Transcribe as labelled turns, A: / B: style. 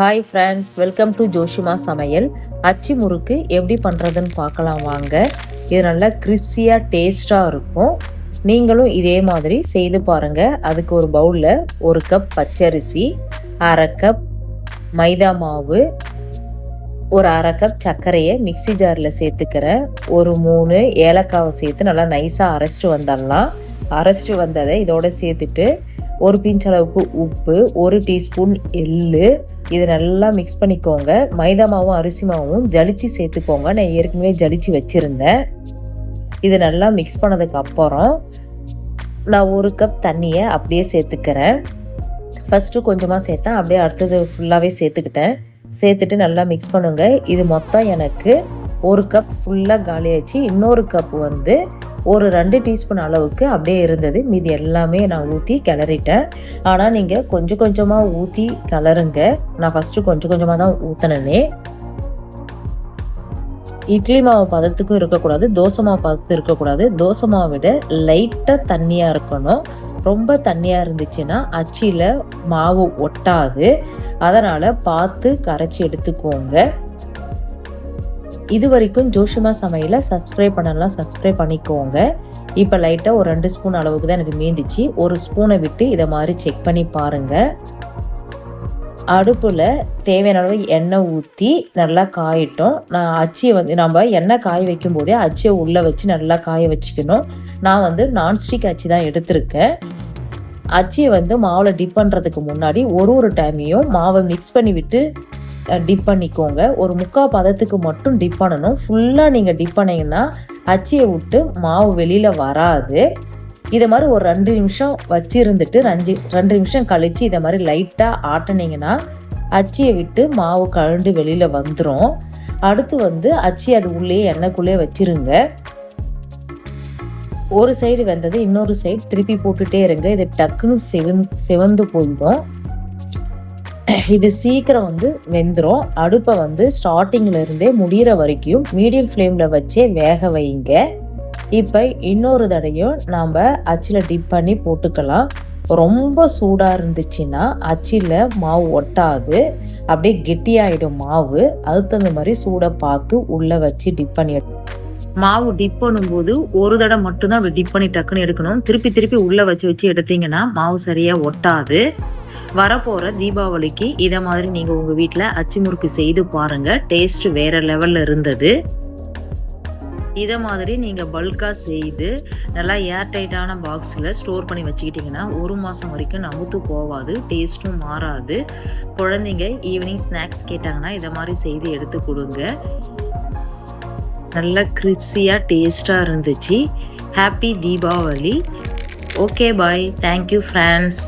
A: Hi friends welcome to Joshima Samayal. அச்சி முறுக்கு எப்படி பண்ணுறதுன்னு பார்க்கலாம் வாங்க. இது நல்லா கிரிப்ஸியாக டேஸ்ட்டாக இருக்கும். நீங்களும் இதே மாதிரி செய்து பாருங்கள் அதுக்கு ஒரு பவுலில் ஒரு கப் பச்சரிசி அரை கப் மைதா மாவு ஒரு அரை கப் சர்க்கரையை மிக்ஸி ஜாரில் சேர்த்துக்கிறேன். ஒரு மூணு ஏலக்காவை சேர்த்து நல்லா நைஸாக அரைச்சிட்டு வந்துடலாம் அரைச்சிட்டு வந்ததை இதோட சேர்த்துட்டு ஒரு பிஞ்ச் அளவுக்கு உப்பு ஒரு டீஸ்பூன் எள்ளு. இதை நல்லா மிக்ஸ் பண்ணிக்கோங்க. மைதா மாவும் அரிசி மாவும் ஜலிச்சு சேர்த்துக்கோங்க. நான் ஏற்கனவே ஜலிச்சு வச்சுருந்தேன். இது நல்லா மிக்ஸ் பண்ணதுக்கு அப்புறம் நான் ஒரு கப் தண்ணியை அப்படியே சேர்த்துக்கிறேன். ஃபஸ்ட்டு கொஞ்சமாக சேர்த்தேன். அப்படியே அடுத்தது ஃபுல்லாகவே சேர்த்துக்கிட்டேன். சேர்த்துட்டு நல்லா மிக்ஸ் பண்ணுங்கள் இது மொத்தம் எனக்கு ஒரு கப் ஃபுல்லாக காலியாச்சு இன்னொரு கப் வந்து ஒரு ரெண்டு டீஸ்பூன் அளவுக்கு அப்படியே இருந்தது. மீதி எல்லாமே நான் ஊற்றி கிளறிட்டேன். ஆனால் நீங்கள் கொஞ்சம் கொஞ்சமாக ஊற்றி கிளறுங்க. நான் ஃபஸ்ட்டு கொஞ்சம் கொஞ்சமாக தான் ஊற்றினேனே இட்லி மாவு பதத்துக்கும் இருக்கக்கூடாது தோசை மாவு பதத்து இருக்கக்கூடாது. தோசை மாவை விட லைட்டாக தண்ணியாக இருக்கணும். ரொம்ப தண்ணியாக இருந்துச்சுன்னா அச்சியில் மாவு ஒட்டாது. அதனால் பார்த்து கரைச்சி எடுத்துக்கோங்க. இது வரைக்கும் ஜோஷிமா சமையலை சப்ஸ்கிரைப் பண்ணலாம் சப்ஸ்கிரைப் பண்ணிக்கோங்க. இப்போ லைட்டாக ஒரு ரெண்டு ஸ்பூன் அளவுக்கு தான் எனக்கு மீந்துச்சு. ஒரு ஸ்பூனை விட்டு இதை மாதிரி செக் பண்ணி பாருங்கள் அடுப்பில் தேவையான அளவு எண்ணெய் ஊற்றி நல்லா காயிட்டோம். நான் அச்சியை வந்து நம்ம எண்ணெய் காய வைக்கும் போதே அச்சியை உள்ளே வச்சு நல்லா காய வச்சுக்கணும். நான் வந்து நான்ஸ்டிக் அச்சி தான் எடுத்திருக்கேன். அச்சியை வந்து மாவில் டிப் பண்ணுறதுக்கு முன்னாடி ஒரு ஒரு டைமையும் மாவை மிக்ஸ் பண்ணி விட்டு டிப் பண்ணிக்கோங்க. ஒரு முக்கால் பதத்துக்கு மட்டும் டிப் பண்ணணும். ஃபுல்லாக நீங்கள் டிப் பண்ணிங்கன்னா அச்சியை விட்டு மாவு வெளியில் வராது. இதை மாதிரி ஒரு ரெண்டு நிமிஷம் வச்சிருந்துட்டு ரெண்டு ரெண்டு நிமிஷம் கழித்து இதை மாதிரி லைட்டாக ஆட்டினீங்கன்னா அச்சியை விட்டு மாவு கழுண்டு வெளியில் வந்துடும் அடுத்து வந்து அச்சி அது உள்ளே எண்ணெய்க்குள்ளே வச்சிருங்க. ஒரு சைடு வெந்தது இன்னொரு சைடு திருப்பி போட்டுட்டே இருங்க. இது டக்குன்னு செவந் செவந்து போயிடும். இது சீக்கிரம் வந்து வெந்துடும் அடுப்பை வந்து ஸ்டார்டிங்கில் இருந்தே முடிகிற வரைக்கும் மீடியம் ஃப்ளேமில் வச்சே வேக வைங்க. இப்போ இன்னொரு தடையும் நாம் அச்சில் டிப் பண்ணி போட்டுக்கலாம். ரொம்ப சூடாக இருந்துச்சுன்னா அச்சில் மாவு ஒட்டாது. அப்படியே கெட்டியாயிடும் மாவு. அதுக்கு தகுந்த மாதிரி சூடை பார்த்து உள்ளே வச்சு டிப் பண்ணி மாவு டிப் பண்ணும்போது ஒரு தடவை மட்டும்தான் அப்படி டிப் பண்ணி டக்குன்னு எடுக்கணும். திருப்பி திருப்பி உள்ளே வச்சு வச்சு எடுத்தீங்கன்னா மாவு சரியாக ஒட்டாது. வரப்போகிற தீபாவளிக்கு இதை மாதிரி நீங்கள் உங்கள் வீட்டில் அச்சு முறுக்கு செய்து பாருங்கள் டேஸ்ட் வேறு லெவலில் இருந்தது. இதை மாதிரி நீங்கள் பல்காக செய்து நல்லா ஏர் டைட்டான பாக்ஸில் ஸ்டோர் பண்ணி வச்சுக்கிட்டிங்கன்னா ஒரு மாதம் வரைக்கும் நமுத்து போகாது டேஸ்ட்டும் மாறாது. குழந்தைங்க ஈவினிங் ஸ்நாக்ஸ் கேட்டாங்கன்னா இதை மாதிரி செய்து எடுத்து கொடுங்க. நல்ல கிரிப்ஸியாக டேஸ்ட்டாக இருந்துச்சு. Happy Deepavali okay bye thank you friends